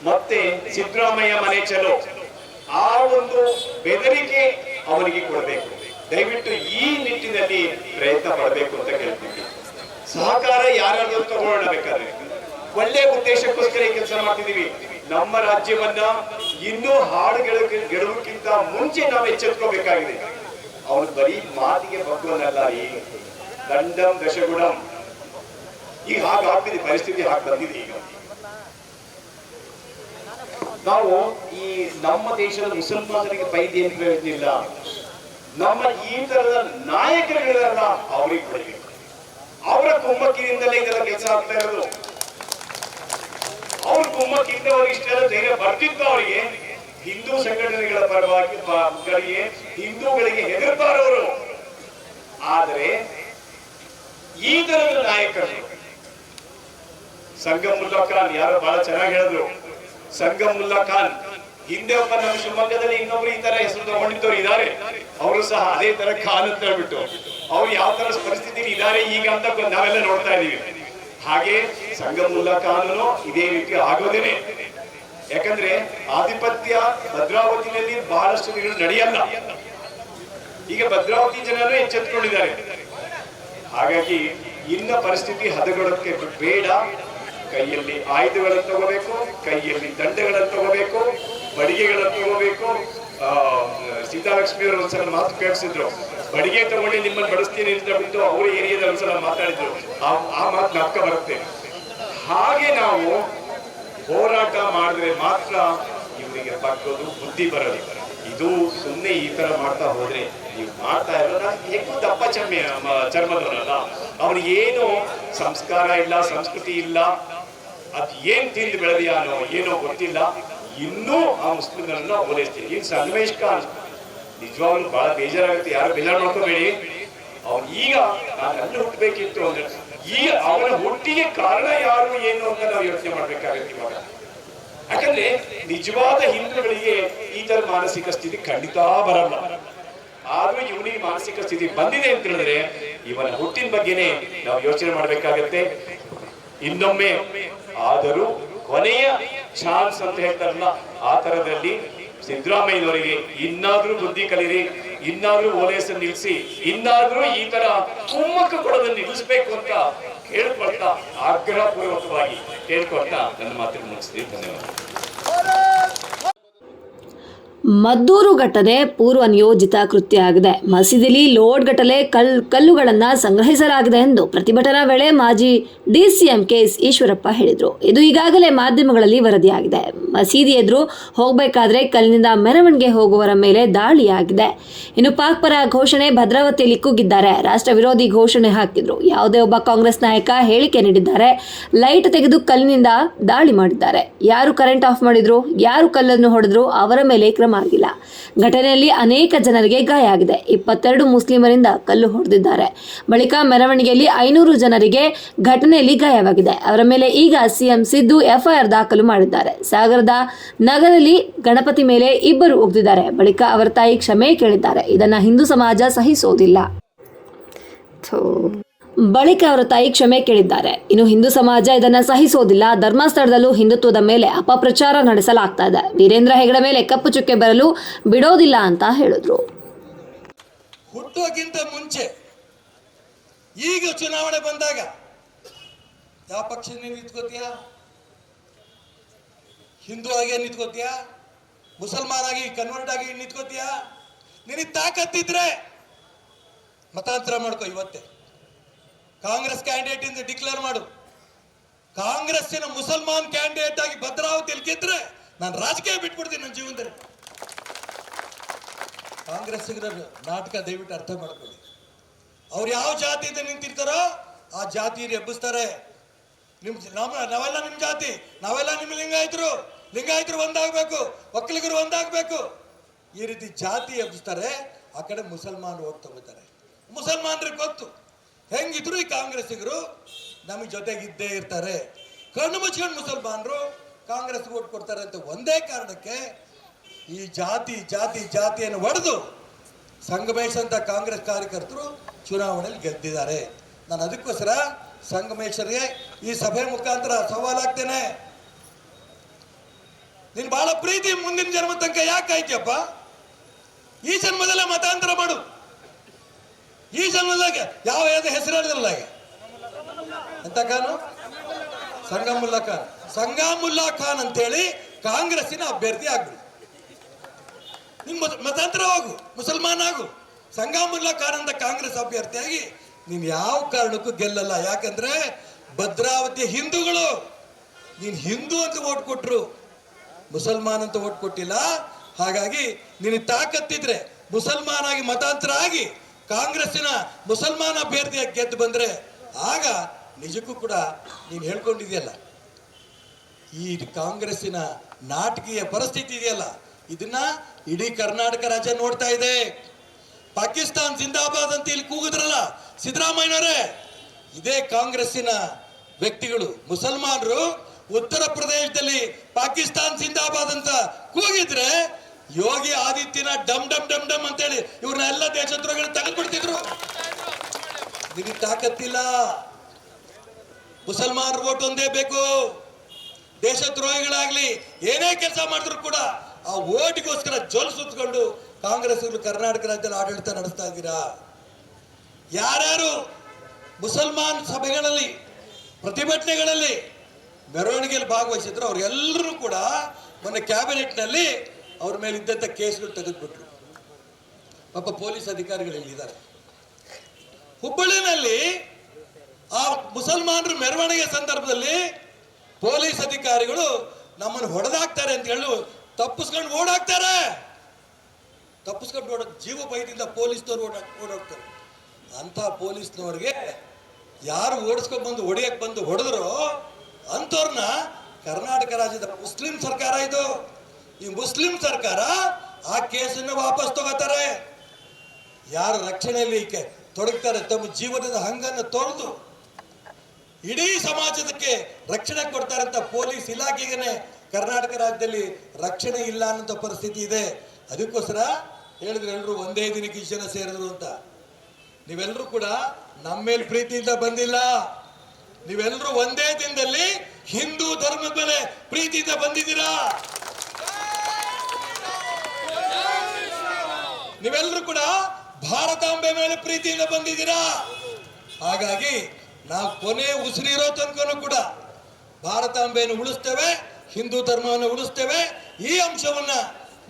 Speaker 6: ಮತ್ತೆ ಸಿದ್ದರಾಮಯ್ಯ ಮನೆ ಚಲೋ. ಆ ಒಂದು ಬೆದರಿಕೆ ಅವನಿಗೆ ಕೊಡಬೇಕು. ದಯವಿಟ್ಟು ಈ ನಿಟ್ಟಿನಲ್ಲಿ ಪ್ರಯತ್ನ ಪಡಬೇಕು ಅಂತ ಕೇಳ್ತೀವಿ ಸಹಕಾರ ಯಾರಾದ್ರೂ ತಗೊಳ್ಳೋಣ ಬೇಕಾದ್ರೆ ಒಳ್ಳೆ ಉದ್ದೇಶಕ್ಕೋಸ್ಕರ ಈ ಕೆಲಸ ಮಾಡ್ತಿದೀವಿ ನಮ್ಮ ರಾಜ್ಯವನ್ನ ಇನ್ನೂ ಹಾಡು ಗೆಳು- ಗೆಡುವಕ್ಕಿಂತ ಮುಂಚೆ ನಾವು ಎಚ್ಚೆತ್ಕೋಬೇಕಾಗಿದೆ. ಅವನು ಬರೀ ಮಾತಿಗೆ ಬಗ್ಗೋನಲ್ಲ ಈ ದಂಡಂ ದಶಗುಣಂ. ಈಗ ಹಾಗಾಗ್ತಿದೆ ಪರಿಸ್ಥಿತಿ ಹಾಗೆ ಬಂದಿದೆ ಈಗ. ನಾವು ಈ ನಮ್ಮ ದೇಶದ ಮುಸಲ್ಮಾನರಿಗೆ ಬೈದಿ ಅಂತ ಪ್ರಯೋಜನ ನಮ್ಮ ಈ ತರದ ನಾಯಕರುಗಳನ್ನ ಅವ್ರಿಗೆ ಕೊಡಬೇಕು. ಅವರ ಕುಮ್ಮಕ್ಕಿನಿಂದಲೇ ಇದೆಲ್ಲ ಕೆಲಸ ಆಗ್ತಾ ಇರೋದು. ಅವ್ರ ಕುಮ್ಮಕ್ಕಿಂದ ಅವ್ರಿಗೆ ಇಷ್ಟೆಲ್ಲ ಧೈರ್ಯ ಬರ್ತಿತ್ತು ಅವರಿಗೆ. ಹಿಂದೂ ಸಂಘಟನೆಗಳ ಪರವಾಗಿ ಗಳಿಗೆ ಹಿಂದೂಗಳಿಗೆ ಹೆದರ್ತಾರವರು. ಆದರೆ ಈ ತರದ ನಾಯಕರು ಸಂಗಮುಲ್ಲಾ ಖಾನ್, ಯಾರು ಬಹಳ ಚೆನ್ನಾಗಿ ಹೇಳಿದ್ರು. ಸಂಗಮುಲ್ಲಾ ಖಾನ್, ಹಿಂದೆ ಒಬ್ಬ ನಮ್ಮ ಶಿವಮೊಗ್ಗದಲ್ಲಿ ಇನ್ನೊಬ್ರು ಈ ತರ ಹೆಸರು ತಗೊಂಡಿದ್ದವ್ರು ಇದ್ದಾರೆ ಅವರು ಸಹ ಅದೇ ತರ ಖಾನ್ ಅಂತ ಹೇಳ್ಬಿಟ್ಟು, ಅವ್ರು ಯಾವ ತರ ಪರಿಸ್ಥಿತಿ ಇದ್ದಾರೆ ಈಗ ಅಂತ ನಾವೆಲ್ಲ ನೋಡ್ತಾ ಇದೀವಿ ಹಾಗೆ ಸಂಗಮುಲ್ಲಾ ಖಾನನು ಇದೇ ರೀತಿ ಆಗೋದೇನೆ. ಯಾಕಂದ್ರೆ ಆಧಿಪತ್ಯ ಭದ್ರಾವತಿನಲ್ಲಿ ಬಹಳಷ್ಟು ದಿನಗಳು ನಡೆಯಲ್ಲ. ಈಗ ಭದ್ರಾವತಿ ಜನರು ಎಚ್ಚೆತ್ಕೊಂಡಿದ್ದಾರೆ. ಹಾಗಾಗಿ ಇನ್ನ ಪರಿಸ್ಥಿತಿ ಹದಗೊಳ್ಳಕ್ಕೆ ಬೇಡ. ಕೈಯಲ್ಲಿ ಆಯುಧಗಳನ್ನು ತಗೋಬೇಕು, ಕೈಯಲ್ಲಿ ದಂಡಗಳನ್ನು ತಗೋಬೇಕು, ಬಡಿಗೆಗಳನ್ನು ತಗೋಬೇಕು ಆ, ಸೀತಾಲಕ್ಷ್ಮಿ ಅವರು ಒಂದ್ಸಲ ಮಾತು ಉಪಯೋಗಿಸಿದ್ರು ಬಡಿಗೆ ತಗೊಂಡು ನಿಮ್ಮನ್ನ ಬಡಿಸ್ತೀನಿ ಅಂತ ಬಿಟ್ಟು ಅವ್ರ ಏರಿಯಾದ ಒಂದ್ಸಲ ಮಾತಾಡಿದ್ರು. ಆ ಮಾತು ನಕ್ಕ ಬರುತ್ತೆ. ಹಾಗೆ ನಾವು ಹೋರಾಟ ಮಾಡಿದ್ರೆ ಮಾತ್ರ ಇವರಿಗೆ ಬಗ್ಗೋದು ಬುದ್ಧಿ ಬರಲಿ. ಇದು ಸುಮ್ಮನೆ ಈ ತರ ಮಾಡ್ತಾ ಹೋದ್ರೆ ನೀವು ಮಾಡ್ತಾ ಇರೋದ? ಹೆಂಗು ದಪ್ಪ ಚರ್ಮ ಚರ್ಮದವರಲ್ಲ ಅವ್ರಿಗೆ ಏನು ಸಂಸ್ಕಾರ ಇಲ್ಲ ಸಂಸ್ಕೃತಿ ಇಲ್ಲ ಅದ್ ಏನ್ ತಿಂದು ಬೆಳೆದಿಯಾನೋ ಏನೋ ಗೊತ್ತಿಲ್ಲ. ಇನ್ನೂ ಆ ಮುಸ್ಲಿಮರನ್ನ ಓದಿಸ್ತೀನಿ ಇನ್ ಸನ್ವೇಶ್ ಖಾನ್? ನಿಜವಾಗ್ಲೂ ಬಹಳ ಬೇಜಾರಾಗುತ್ತೆ. ಯಾರು ಬೇಜಾರು ಮಾಡ್ಕೋಬೇಡಿ ಅವ್ರು ಈಗ ನಾನು ಅಲ್ಲಿ ಹುಟ್ಟಬೇಕಿತ್ತು ಅಂದ್ರೆ ಈ ಅವನ ಹುಟ್ಟಿಗೆ ಕಾರಣ ಯಾರು, ಏನು ಅಂತ ನಾವು ಯೋಚನೆ ಮಾಡ್ಬೇಕಾಗತ್ತೆ ಇವಾಗ. ಯಾಕಂದ್ರೆ ನಿಜವಾದ ಹಿಂದೂಗಳಿಗೆ ಈ ತರ ಮಾನಸಿಕ ಸ್ಥಿತಿ ಖಂಡಿತ ಬರಲ್ಲ. ಆದ್ರೂ ಇವನಿಗೆ ಮಾನಸಿಕ ಸ್ಥಿತಿ ಬಂದಿದೆ ಅಂತ ಹೇಳಿದ್ರೆ ಇವನ ಹುಟ್ಟಿನ ಬಗ್ಗೆನೇ ನಾವು ಯೋಚನೆ ಮಾಡ್ಬೇಕಾಗತ್ತೆ. ಇನ್ನೊಮ್ಮೆ ಆದರೂ ಕೊನೆಯ ಚಾನ್ಸ್ ಅಂತ ಹೇಳ್ತಾರಲ್ಲ, ಆ ತರದಲ್ಲಿ ಸಿದ್ದರಾಮಯ್ಯನವರಿಗೆ ಇನ್ನಾದ್ರೂ ಬುದ್ಧಿ ಕಲೀರಿ, ಇನ್ನಾದ್ರೂ ಓಲೇಸ ನಿಲ್ಲಿಸಿ ಇನ್ನಾದ್ರೂ ಈ ತರ ಕುಮ್ಮಕ್ಕ ಕೊಡೋದನ್ನ ನಿಲ್ಲಿಸ್ಬೇಕು ಅಂತ ಕೇಳ್ಕೊಳ್ತಾ, ಆಗ್ರಹಪೂರ್ವಕವಾಗಿ ಕೇಳ್ಕೊಳ್ತಾ ನನ್ನ ಮಾತನ್ನು ಮುಗಿಸ್ತೀನಿ. ಧನ್ಯವಾದ
Speaker 1: ಮದ್ದೂರು ಘಟನೆ ಪೂರ್ವ ನಿಯೋಜಿತ ಕೃತ್ಯ ಆಗಿದೆ ಮಸೀದಿಲಿ ಲೋಡ್ ಗಟ್ಟಲೆ ಕಲ್, ಕಲ್ಲುಗಳನ್ನ ಸಂಗ್ರಹಿಸಲಾಗಿದೆ ಎಂದು ಪ್ರತಿಭಟನಾ ವೇಳೆ ಮಾಜಿ ಡಿಸಿಎಂ ಕೆಎಸ್ ಈಶ್ವರಪ್ಪ ಹೇಳಿದರು. ಇದು ಈಗಾಗಲೇ ಮಾಧ್ಯಮಗಳಲ್ಲಿ ವರದಿಯಾಗಿದೆ. ಮಸೀದಿ ಎದುರು ಹೋಗಬೇಕಾದ್ರೆ ಕಲ್ಲಿನಿಂದ ಮೆರವಣಿಗೆ ಹೋಗುವವರ ಮೇಲೆ ದಾಳಿಯಾಗಿದೆ. ಇನ್ನು ಪಾಕ್ ಪರ ಘೋಷಣೆ ಭದ್ರಾವತಿಯಲ್ಲಿ ಕುಗ್ಗಿದ್ದಾರೆ ರಾಷ್ಟ್ರ ವಿರೋಧಿ ಘೋಷಣೆ ಹಾಕಿದ್ರು. ಯಾವುದೇ ಒಬ್ಬ ಕಾಂಗ್ರೆಸ್ ನಾಯಕ ಹೇಳಿಕೆ ನೀಡಿದ್ದಾರೆ. ಲೈಟ್ ತೆಗೆದು ಕಲ್ಲಿನಿಂದ ದಾಳಿ ಮಾಡಿದ್ದಾರೆ. ಯಾರು ಕರೆಂಟ್ ಆಫ್ ಮಾಡಿದ್ರು? ಯಾರು ಕಲ್ಲನ್ನು ಹೊಡೆದ್ರು? ಅವರ ಮೇಲೆ ಕ್ರಮ ಆಗಿಲ್ಲ. ಘಟನೆಯಲ್ಲಿ ಅನೇಕ ಜನರಿಗೆ ಗಾಯ ಆಗಿದೆ. ಇಪ್ಪತ್ತೆರಡು ಮುಸ್ಲಿಮರಿಂದ ಕಲ್ಲು ಹೊಡೆದಿದ್ದಾರೆ. ಬಳಿಕ ಮೆರವಣಿಗೆಯಲ್ಲಿ ಐನೂರು ಜನರಿಗೆ ಘಟನೆಯಲ್ಲಿ ಗಾಯವಾಗಿದೆ. ಅವರ ಮೇಲೆ ಈಗ ಸಿಎಂ ಸಿದ್ದು ಎಫ್ಐಆರ್ ದಾಖಲು ಮಾಡಿದ್ದಾರೆ. ಸಾಗರದ ನಗರಲ್ಲಿ ಗಣಪತಿ ಮೇಲೆ ಇಬ್ಬರು ಒಗ್ದಿದ್ದಾರೆ ಬಳಿಕ ಅವರ ತಾಯಿ ಕ್ಷಮೆ ಕೇಳಿದ್ದಾರೆ. ಇದನ್ನ ಹಿಂದೂ ಸಮಾಜ ಸಹಿಸೋದಿಲ್ಲ. ಬಳಿಕ ಅವರ ತಾಯಿ ಕ್ಷಮೆ ಕೇಳಿದ್ದಾರೆ. ಇನ್ನು ಹಿಂದೂ ಸಮಾಜ ಇದನ್ನ ಸಹಿಸೋದಿಲ್ಲ ಧರ್ಮಸ್ಥಳದಲ್ಲೂ ಹಿಂದುತ್ವದ ಮೇಲೆ ಅಪಪ್ರಚಾರ ನಡೆಸಲಾಗ್ತಾ ಇದೆ ವೀರೇಂದ್ರ ಹೆಗಡೆ ಮೇಲೆ ಕಪ್ಪು ಚುಕ್ಕೆ ಬರಲು ಬಿಡೋದಿಲ್ಲ ಅಂತ ಹೇಳಿದ್ರು.
Speaker 7: ಹುಟ್ಟೋಕ್ಕಿಂತ ಮುಂಚೆ ಈಗ ಚುನಾವಣೆ ಬಂದಾಗ ಯಾವ ಪಕ್ಷ ನೀನು ಹಿಂದೂ ಆಗಿ ನಿಂತ್ಕೋತೀಯ? ಮುಸಲ್ಮಾನ್ ಆಗಿ, ಕನ್ವರ್ಟ್ ಆಗಿ ನಿಂತ್ಕೋತೀಯ? ನಿನಗೆ ತಾಕತ್ತಿದ್ರೆ ಮತಾಂತರ ಮಾಡ್ಕೋ ಇವತ್ತೇ. ಕಾಂಗ್ರೆಸ್ ಕ್ಯಾಂಡಿಡೇಟ್ ಎಂದು ಡಿಕ್ಲೇರ್ ಮಾಡು. ಕಾಂಗ್ರೆಸ್ಸಿನ ಮುಸಲ್ಮಾನ್ ಕ್ಯಾಂಡಿಡೇಟ್ ಆಗಿ ಭದ್ರಾವತಿಯಲ್ಲಿ ಗೆದ್ರೆ ನಾನು ರಾಜಕೀಯ ಬಿಟ್ಬಿಡ್ತೀನಿ ನನ್ನ ಜೀವನದಲ್ಲಿ. ಕಾಂಗ್ರೆಸ್ಸಿಗರ ನಾಟಕ ದಯವಿಟ್ಟು ಅರ್ಥ ಮಾಡ್ಕೊಳ್ಳಿ. ಅವ್ರು ಯಾವ ಜಾತಿಯಿಂದ ನಿಂತಿರ್ತಾರೋ ಆ ಜಾತಿ ಎಬ್ಬಿಸ್ತಾರೆ. ನಿಮ್ ನಮ್ಮ, ನಾವೆಲ್ಲ ನಿಮ್ಮ ಜಾತಿ, ನಾವೆಲ್ಲ ನಿಮ್ಮ ಲಿಂಗಾಯತರು. ಲಿಂಗಾಯತರು ಒಂದಾಗಬೇಕು, ಒಕ್ಕಲಿಗರು ಒಂದಾಗಬೇಕು. ಈ ರೀತಿ ಜಾತಿ ಎಬ್ಬಿಸ್ತಾರೆ, ಆ ಕಡೆ ಮುಸಲ್ಮಾನರು ಓಟ್ ತಗೋತಾರೆ ಮುಸಲ್ಮಾನರಿಗೆ ಗೊತ್ತು. ಹೆಂಗಿದ್ರು ಈ ಕಾಂಗ್ರೆಸ್ಸಿಗರು ನಮಗೆ ಜೊತೆಗಿದ್ದೇ ಇರ್ತಾರೆ. ಕಣ್ಣು ಮುಚ್ಕೊಂಡು ಮುಸಲ್ಮಾನರು ಕಾಂಗ್ರೆಸ್ ಓಟ್ ಕೊಡ್ತಾರೆ ಅಂತ ಒಂದೇ ಕಾರಣಕ್ಕೆ ಈ ಜಾತಿ ಜಾತಿ, ಜಾತಿಯನ್ನು ಒಡೆದು ಸಂಗಮೇಶ್ ಅಂತ ಕಾಂಗ್ರೆಸ್ ಕಾರ್ಯಕರ್ತರು ಚುನಾವಣೆಯಲ್ಲಿ ಗೆದ್ದಿದ್ದಾರೆ. ನಾನು ಅದಕ್ಕೋಸ್ಕರ ಸಂಗಮೇಶ್ವರಿಗೆ ಈ ಸಭೆ ಮುಖಾಂತರ ಸವಾಲಾಗ್ತೇನೆ ನೀನು ಬಹಳ ಪ್ರೀತಿ ಮುಂದಿನ ಜನ್ಮ ತನಕ ಯಾಕೆ ಆಯ್ತಿಯಪ್ಪ? ಈ ಜನ್ಮದಲ್ಲೇ ಮತಾಂತರ ಮಾಡು. ಈ ಜನ್ಮದಾಗ ಯಾವ ಯಾವ ಹೆಸರು ಹೇಳಿದ್ರಲ್ಲ ಎಂತ ಖಾನು? ಸಂಗಮುಲ್ಲಾ ಖಾನ್. ಸಂಗಮುಲ್ಲಾ ಖಾನ್ ಅಂತೇಳಿ ಕಾಂಗ್ರೆಸ್ಸಿನ ಅಭ್ಯರ್ಥಿ ಆಗ್ಬಿಡಿ. ನಿಮ್ಮ ಮತಾಂತರ ಹೋಗು, ಮುಸಲ್ಮಾನ್ ಆಗು. ಸಂಗಮುಲ್ಲಾ ಖಾನ್ ಅಂತ ಕಾಂಗ್ರೆಸ್ ಅಭ್ಯರ್ಥಿಯಾಗಿ ನೀನ್ ಯಾವ ಕಾರಣಕ್ಕೂ ಗೆಲ್ಲಲ್ಲ. ಯಾಕಂದ್ರೆ ಭದ್ರಾವತಿಯ ಹಿಂದೂಗಳು, ನೀನು ಹಿಂದೂ ಅಂತ ಓಟ್ ಕೊಟ್ರು, ಮುಸಲ್ಮಾನ್ ಅಂತ ಓಟ್ ಕೊಟ್ಟಿಲ್ಲ. ಹಾಗಾಗಿ ನಿನಗೆ ತಾಕತ್ತಿದ್ರೆ ಮುಸಲ್ಮಾನ್ ಆಗಿ ಮತಾಂತರ ಆಗಿ ಕಾಂಗ್ರೆಸ್ಸಿನ ಮುಸಲ್ಮಾನ ಅಭ್ಯರ್ಥಿಯಾಗಿ ಗೆದ್ದು ಬಂದರೆ ಆಗ ನಿಜಕ್ಕೂ ಕೂಡ ನೀನು ಹೇಳ್ಕೊಂಡಿದೆಯಲ್ಲ, ಈ ಕಾಂಗ್ರೆಸ್ಸಿನ ನಾಟಕೀಯ ಪರಿಸ್ಥಿತಿ ಇದೆಯಲ್ಲ, ಇದನ್ನ ಇಡೀ ಕರ್ನಾಟಕ ರಾಜ್ಯ ನೋಡ್ತಾ ಇದೆ. ಪಾಕಿಸ್ತಾನ್ ಜಿಂದಾಬಾದ್ ಅಂತ ಇಲ್ಲಿ ಕೂಗಿದ್ರಲ್ಲ, ಸಿದ್ದರಾಮಯ್ಯನವರೇ, ಇದೇ ಕಾಂಗ್ರೆಸ್ಸಿನ ವ್ಯಕ್ತಿಗಳು, ಮುಸಲ್ಮಾನರು ಉತ್ತರ ಪ್ರದೇಶದಲ್ಲಿ ಪಾಕಿಸ್ತಾನ್ ಜಿಂದಾಬಾದ್ ಅಂತ ಕೂಗಿದ್ರೆ ಯೋಗಿ ಆದಿತ್ಯನ ಡಮ್ ಡಮ್ ಡಮ್ ಡಮ್ ಅಂತೇಳಿ ಇವ್ರನ್ನ ಎಲ್ಲ ದೇಶದ್ರೋಹಿಗಳು ತೆಗೆದ್ಬಿಡ್ತಿದ್ರು. ನಿಮಗೆ ತಾಕತ್ತಿಲ್ಲ. ಮುಸಲ್ಮಾನ್ ಓಟ್ ಒಂದೇ ಬೇಕು. ದೇಶದ್ರೋಹಿಗಳಾಗ್ಲಿ ಏನೇ ಕೆಲಸ ಮಾಡಿದ್ರು ಕೂಡ ಆ ಓಟಿಗೋಸ್ಕರ ಜೊಲ್ ಸುತ್ಕೊಂಡು ಕಾಂಗ್ರೆಸ್ ಕರ್ನಾಟಕ ರಾಜ್ಯದಲ್ಲಿ ಆಡಳಿತ ನಡೆಸ್ತಾ ಇದ್ದೀರಾ? ಯಾರ್ಯಾರು ಮುಸಲ್ಮಾನ್ ಸಭೆಗಳಲ್ಲಿ, ಪ್ರತಿಭಟನೆಗಳಲ್ಲಿ ಮೆರವಣಿಗೆಯಲ್ಲಿ ಭಾಗವಹಿಸಿದ್ರು ಅವರೆಲ್ಲರೂ ಕೂಡ ಮೊನ್ನೆ ಕ್ಯಾಬಿನೆಟ್ನಲ್ಲಿ ಅವ್ರ ಮೇಲೆ ಇದ್ದಂಥ ಕೇಸ್ಗಳು ತೆಗೆದುಬಿಟ್ರು. ಪಾಪ ಪೊಲೀಸ್ ಅಧಿಕಾರಿಗಳು ಇಲ್ಲಿದ್ದಾರೆ. ಹುಬ್ಬಳ್ಳಿನಲ್ಲಿ ಆ ಮುಸಲ್ಮಾನರು ಮೆರವಣಿಗೆ ಸಂದರ್ಭದಲ್ಲಿ ಪೊಲೀಸ್ ಅಧಿಕಾರಿಗಳು ನಮ್ಮನ್ನು ಹೊಡೆದಾಕ್ತಾರೆ ಅಂತ ಹೇಳು ತಪ್ಪಿಸ್ಕೊಂಡು ಓಡಾಕ್ತಾರೆ. ತಪ್ಪಿಸ್ಕೊಂಡು ಓಡ ಜೀವ ಭಯದಿಂದ ಪೊಲೀಸ್ನವ್ರು ಓಡ ಓಡೋಗ್ತಾರೆ ಅಂಥ ಪೊಲೀಸ್ನವ್ರಿಗೆ ಯಾರು ಓಡಿಸ್ಕೊಂಡು ಬಂದು ಹೊಡಿಯಕ್ಕೆ ಬಂದು ಹೊಡೆದ್ರು ಅಂಥವ್ರನ್ನ ಕರ್ನಾಟಕ ರಾಜ್ಯದ ಮುಸ್ಲಿಂ ಸರ್ಕಾರ ಇದು. ಈ ಮುಸ್ಲಿಂ ಸರ್ಕಾರ ಆ ಕೇಸನ್ನು ವಾಪಸ್ ತಗೋತಾರೆ. ಯಾರು ರಕ್ಷಣೆಯಲ್ಲಿ ತೊಡಗ್ತಾರೆ, ತಮ್ಮ ಜೀವನದ ಹಂಗನ್ನು ತೊರೆದು ಇಡೀ ಸಮಾಜದಕ್ಕೆ ರಕ್ಷಣೆ ಕೊಡ್ತಾರೆ ಅಂತ ಪೊಲೀಸ್ ಇಲಾಖೆಗೇನೆ ಕರ್ನಾಟಕ ರಾಜ್ಯದಲ್ಲಿ ರಕ್ಷಣೆ ಇಲ್ಲ ಅನ್ನೋ ಪರಿಸ್ಥಿತಿ ಇದೆ. ಅದಕ್ಕೋಸ್ಕರ ಹೇಳಿದ್ರೆ ಎಲ್ಲರೂ ಒಂದೇ ದಿನಕ್ಕೆ ಇಷ್ಟು ಜನ ಸೇರಿದ್ರು ಅಂತ. ನೀವೆಲ್ಲರೂ ಕೂಡ ನಮ್ಮ ಮೇಲೆ ಪ್ರೀತಿಯಿಂದ ಬಂದಿಲ್ಲ. ನೀವೆಲ್ಲರೂ ಒಂದೇ ದಿನದಲ್ಲಿ ಹಿಂದೂ ಧರ್ಮದ ಮೇಲೆ ಪ್ರೀತಿಯಿಂದ ಬಂದಿದ್ದೀರಾ? ನೀವೆಲ್ಲರೂ ಕೂಡ ಭಾರತಾಂಬೆ ಮೇಲೆ ಪ್ರೀತಿಯಿಂದ ಬಂದಿದ್ದೀರಾ? ಹಾಗಾಗಿ ನಾವು ಕೊನೆ ಉಸಿರಿರೋ ತನಕನೂ ಕೂಡ ಭಾರತಾಂಬೆಯನ್ನು ಉಳಿಸ್ತೇವೆ, ಹಿಂದೂ ಧರ್ಮವನ್ನು ಉಳಿಸ್ತೇವೆ. ಈ ಅಂಶವನ್ನ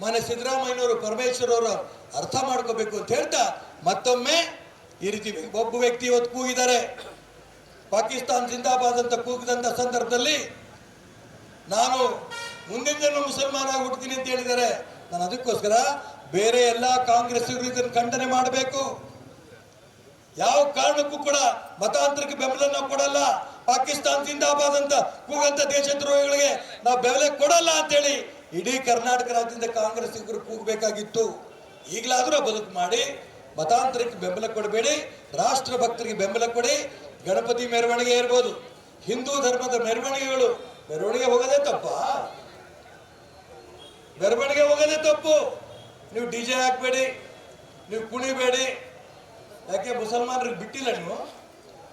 Speaker 7: ಮನೆ ಸಿದ್ದರಾಮಯ್ಯನವರು, ಪರಮೇಶ್ವರ ಅವರು ಅರ್ಥ ಮಾಡ್ಕೋಬೇಕು ಅಂತ ಹೇಳ್ತಾ ಮತ್ತೊಮ್ಮೆ ಈ ರೀತಿ ಒಬ್ಬ ವ್ಯಕ್ತಿ ಇವತ್ತು ಕೂಗಿದ್ದಾರೆ. ಪಾಕಿಸ್ತಾನ್ ಜಿಂದಾಬಾದ್ ಅಂತ ಕೂಗಿದಂಥ ಸಂದರ್ಭದಲ್ಲಿ ನಾನು ಮುಂದಿನ ಜನ ಮುಸಲ್ಮಾನ ಹುಡ್ತೀನಿ ಅಂತ ಹೇಳಿದ್ದಾರೆ. ನಾನು ಅದಕ್ಕೋಸ್ಕರ ಬೇರೆ ಎಲ್ಲ ಕಾಂಗ್ರೆಸ್ಸಿಗರು ಇದನ್ನು ಖಂಡನೆ ಮಾಡಬೇಕು. ಯಾವ ಕಾರಣಕ್ಕೂ ಕೂಡ ಮತಾಂತರಕ್ಕೆ ನಾವು ಕೊಡಲ್ಲ. ಪಾಕಿಸ್ತಾನ ಜಿಂದಾಬಾದ್ ಅಂತ ಕೂಗಂತ ದೇಶದ್ರೋಹಿಗಳಿಗೆ ನಾವು ಬೆಂಬಲ ಕೊಡಲ್ಲ ಅಂತೇಳಿ ಇಡೀ ಕರ್ನಾಟಕ ರಾಜ್ಯದಿಂದ ಕಾಂಗ್ರೆಸ್ಸಿಗರು ಕೂಗಬೇಕಾಗಿತ್ತು. ಈಗಲಾದರೂ ಬದುಕು ಮಾಡಿ, ಮತಾಂತರಕ್ಕೆ ಬೆಂಬಲ ಕೊಡಬೇಡಿ, ರಾಷ್ಟ್ರ ಭಕ್ತರಿಗೆ ಬೆಂಬಲ ಕೊಡಿ, ಗಣಪತಿ ಮೆರವಣಿಗೆ ಇರ್ಬೋದು, ಹಿಂದೂ ಧರ್ಮದ ಮೆರವಣಿಗೆಗಳು. ಮೆರವಣಿಗೆ ಹೋಗೋದೇ ತಪ್ಪಾ? ಮೆರವಣಿಗೆ ಹೋಗೋದೇ ತಪ್ಪು. ನೀವು ಡಿ ಜೆ ಹಾಕ್ಬೇಡಿ, ನೀವು ಕುಣಿಬೇಡಿ. ಯಾಕೆ ಮುಸಲ್ಮಾನರಿಗೆ ಬಿಟ್ಟಿಲ್ಲ ನೀವು?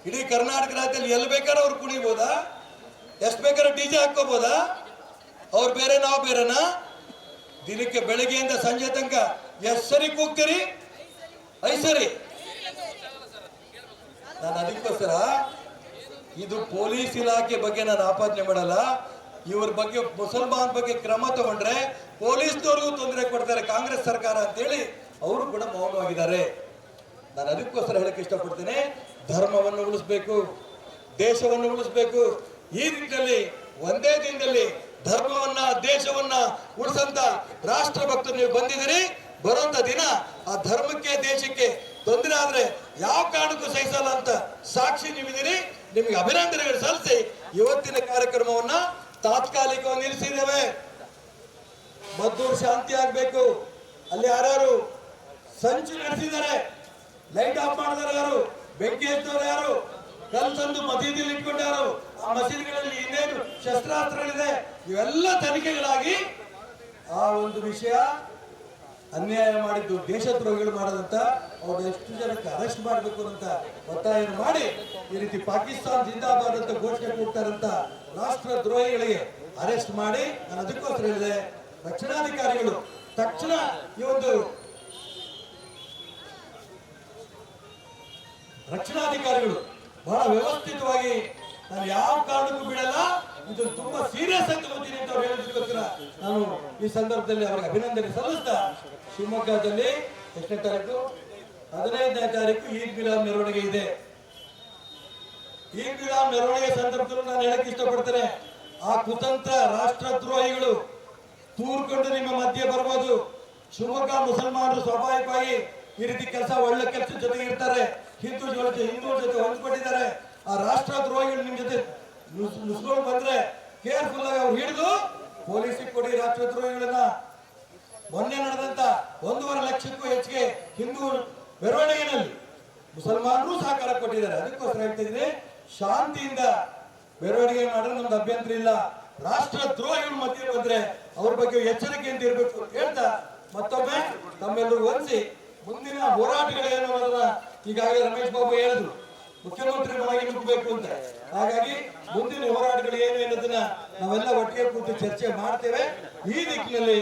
Speaker 7: ಇಡೀ ಕರ್ನಾಟಕ ರಾಜ್ಯದಲ್ಲಿ ಎಲ್ಲಿ ಬೇಕಾದ್ರೂ ಅವ್ರು ಕುಣಿಬೋದಾ? ಎಷ್ಟು ಬೇಕಾದ್ರೂ ಡಿ ಜೆ ಹಾಕ್ಕೋಬೋದಾ? ಅವ್ರು ಬೇರೆ, ನಾವು ಬೇರೆನಾ? ದಿನಕ್ಕೆ ಬೆಳಗ್ಗೆಯಿಂದ ಸಂಜೆ ತನಕ ಎಷ್ಟು ಸರಿ ಕೂಗ್ತೀರಿ? ಐ ಸರಿ. ನಾನು ಅದಕ್ಕೋಸ್ಕರ ಇದು ಪೊಲೀಸ್ ಇಲಾಖೆ ಬಗ್ಗೆ ನಾನು ಆಪಾದನೆ ಮಾಡಲ್ಲ. ಇವ್ರ ಬಗ್ಗೆ, ಮುಸಲ್ಮಾನ್ ಬಗ್ಗೆ ಕ್ರಮ ತಗೊಂಡ್ರೆ ಪೊಲೀಸ್ನವ್ರಿಗೂ ತೊಂದರೆ ಕೊಡ್ತಾರೆ, ಕಾಂಗ್ರೆಸ್ ಸರ್ಕಾರ ಅಂತೇಳಿ ಅವರು ಕೂಡ ಮೌನವಾಗಿದ್ದಾರೆ. ನಾನು ಅದಕ್ಕೋಸ್ಕರ ಹೇಳಕ್ಕೆ ಇಷ್ಟಪಡ್ತೇನೆ, ಧರ್ಮವನ್ನು ಉಳಿಸ್ಬೇಕು, ದೇಶವನ್ನು ಉಳಿಸ್ಬೇಕು. ಈ ನಿಟ್ಟಿನಲ್ಲಿ, ಒಂದೇ ದಿನದಲ್ಲಿ ಧರ್ಮವನ್ನ, ದೇಶವನ್ನ ಉಳಿಸಂತ ರಾಷ್ಟ್ರ ಭಕ್ತರು ನೀವು ಬಂದಿದ್ದೀರಿ, ಬರುವಂತ ದಿನ ಆ ಧರ್ಮಕ್ಕೆ, ದೇಶಕ್ಕೆ ತೊಂದರೆ ಆದ್ರೆ ಯಾವ ಕಾರಣಕ್ಕೂ ಸಹಿಸಲ್ಲ ಅಂತ ಸಾಕ್ಷಿ ನೀವಿದ್ದೀರಿ. ನಿಮಗೆ ಅಭಿನಂದನೆಗಳು ಸಲ್ಲಿಸಿ, ಇವತ್ತಿನ ಕಾರ್ಯಕ್ರಮವನ್ನ ತಾತ್ಕಾಲಿಕವಾಗಿ ನಿಲ್ಲಿಸಿದ್ದೇವೆ. ಮದ್ದೂರು ಶಾಂತಿ ಆಗ್ಬೇಕು. ಅಲ್ಲಿ ಯಾರ್ಯಾರು ಸಂಚು ನಡೆಸಿದ್ದಾರೆ, ಲೈಟ್ ಆಫ್ ಮಾಡಿದಾರೆ ಯಾರು, ಬೆಂಕಿ ಹಚ್ಚಿದವರು ಯಾರು ಕಲ್ ತಂದು ಮಸೀದಿಯಲ್ಲಿ ಇಟ್ಕೊಂಡ್ಯಾರು ಆ ಮಸೀದಿಗಳಲ್ಲಿ ಇನ್ನೇನು ಶಸ್ತ್ರಾಸ್ತ್ರಗಳಿದೆ, ಇವೆಲ್ಲ ತನಿಖೆಗಳಾಗಿ ಆ ಒಂದು ವಿಷಯ ಅನ್ಯಾಯ ಮಾಡಿದ್ದು, ದೇಶದ್ರೋಹಿಗಳು ಮಾಡದಂತ ಅವ್ರು ಎಷ್ಟು ಜನಕ್ಕೆ ಅರೆಸ್ಟ್ ಮಾಡಬೇಕು ಅಂತ ಒತ್ತಾಯ ಮಾಡಿ ಈ ರೀತಿ ಪಾಕಿಸ್ತಾನ್ ಜಿಂದಾಬಾದ್ ಅಂತ ಘೋಷಣೆ ಕೊಡ್ತಾರಂತ ರಾಷ್ಟ್ರ ದ್ರೋಹಿಗಳಿಗೆ ಅರೆಸ್ಟ್ ಮಾಡಿ, ನಾನು ಅದಕ್ಕೋಸ್ಕರ ಹೇಳಿದೆ ರಕ್ಷಣಾಧಿಕಾರಿಗಳು. ತಕ್ಷಣ ಈ ಒಂದು ರಕ್ಷಣಾಧಿಕಾರಿಗಳು ಬಹಳ ವ್ಯವಸ್ಥಿತವಾಗಿ ನಾನು ಯಾವ ಕಾರಣಕ್ಕೂ ಬಿಡಲ್ಲ, ಇದು ತುಂಬಾ ಸೀರಿಯಸ್ ಅಂತ ಅವ್ರು ಹೇಳೋದಕ್ಕೋಸ್ಕರ ನಾನು ಈ ಸಂದರ್ಭದಲ್ಲಿ ಅವರಿಗೆ ಅಭಿನಂದನೆ ಸಲ್ಲಿಸ್ತಾ ಶಿವಮೊಗ್ಗದಲ್ಲಿ ಎಷ್ಟನೇ ತಾರೀಕು? ಹದಿನೈದನೇ ತಾರೀಕು ಈದ್ ಮಿಲಾದ್ ಮೆರವಣಿಗೆ ಇದೆ. ಈದ್ ಮಿಲಾದ್ ಮೆರವಣಿಗೆ ಸಂದರ್ಭದಲ್ಲೂ ನಾನು ಹೇಳಕ್ ಇಷ್ಟಪಡ್ತೇನೆ, ಆ ಕುತಂತ್ರ ರಾಷ್ಟ್ರದ್ರೋಹಿಗಳು ತೂರ್ಕೊಂಡು ನಿಮ್ಮ ಮಧ್ಯೆ ಬರ್ಬೋದು ಶಿವಮೊಗ್ಗ ಮುಸಲ್ಮಾನರು ಸ್ವಾಭಾವಿಕವಾಗಿ ಈ ರೀತಿ ಕೆಲಸ, ಒಳ್ಳೆ ಕೆಲಸ ಜೊತೆಗೆ ಇರ್ತಾರೆ. ಹಿಂದೂ ಜೊತೆ ಹಿಂದೂ ಜೊತೆ ಹೊಂದ್ಕೊಂಡಿದ್ದಾರೆ ಆ ರಾಷ್ಟ್ರ ದ್ರೋಹಿಗಳು ನಿಮ್ ಜೊತೆ ನುಸ್- ನುಸ್ಕೊಂಡು ಬಂದ್ರೆ ಕೇರ್ಫುಲ್ ಆಗಿ ಅವ್ರು ಹಿಡಿದು ಪೊಲೀಸಿಗೆ ಕೊಡಿ ರಾಷ್ಟ್ರದ್ರೋಹಿಗಳನ್ನ. ಮೊನ್ನೆ ನಡೆದಂತ ಒಂದೂವರೆ ಲಕ್ಷಕ್ಕೂ ಹೆಚ್ಚಿಗೆ ಹಿಂದೂ ಮೆರವಣಿಗೆನಲ್ಲಿ ಮುಸಲ್ಮಾನರು ಸಹಕಾರ ಕೊಟ್ಟಿದ್ದಾರೆ. ಅದಕ್ಕೋಸ್ಕರ ಹೇಳ್ತಿದ್ದೀನಿ ಶಾಂತಿಯಿಂದ ಮೆರವಣಿಗೆ ಮಾಡಲು ನಮ್ದು ಅಭ್ಯಂತರ ಇಲ್ಲ. ರಾಷ್ಟ್ರ ದ್ರೋಹಿಗಳು ಮಧ್ಯೆ ಬಂದ್ರೆ ಅವ್ರ ಬಗ್ಗೆ ಎಚ್ಚರಿಕೆಯಿಂದ ಇರಬೇಕು ಅಂತ ಹೇಳ್ತಾ ಮತ್ತೊಮ್ಮೆ ತಮ್ಮೆಲ್ಲರೂ ಹೊಂದಿಸಿ ಮುಂದಿನ ಹೋರಾಟಗಳೇನು ಅನ್ನೋದನ್ನ ಈಗಾಗಲೇ ರಮೇಶ್ ಬಾಬು ಹೇಳಿದ್ರು. ಮುಖ್ಯಮಂತ್ರಿಗಳಾಗಿ ನುಗ್ಗಬೇಕು ಅಂತ. ಹಾಗಾಗಿ ಮುಂದಿನ ಹೋರಾಟಗಳು ಏನು ಅನ್ನೋದನ್ನ ನಾವೆಲ್ಲ ಒಟ್ಟಿಗೆ ಕೂತು ಚರ್ಚೆ ಮಾಡ್ತೇವೆ. ಈ ದಿಕ್ಕಿನಲ್ಲಿ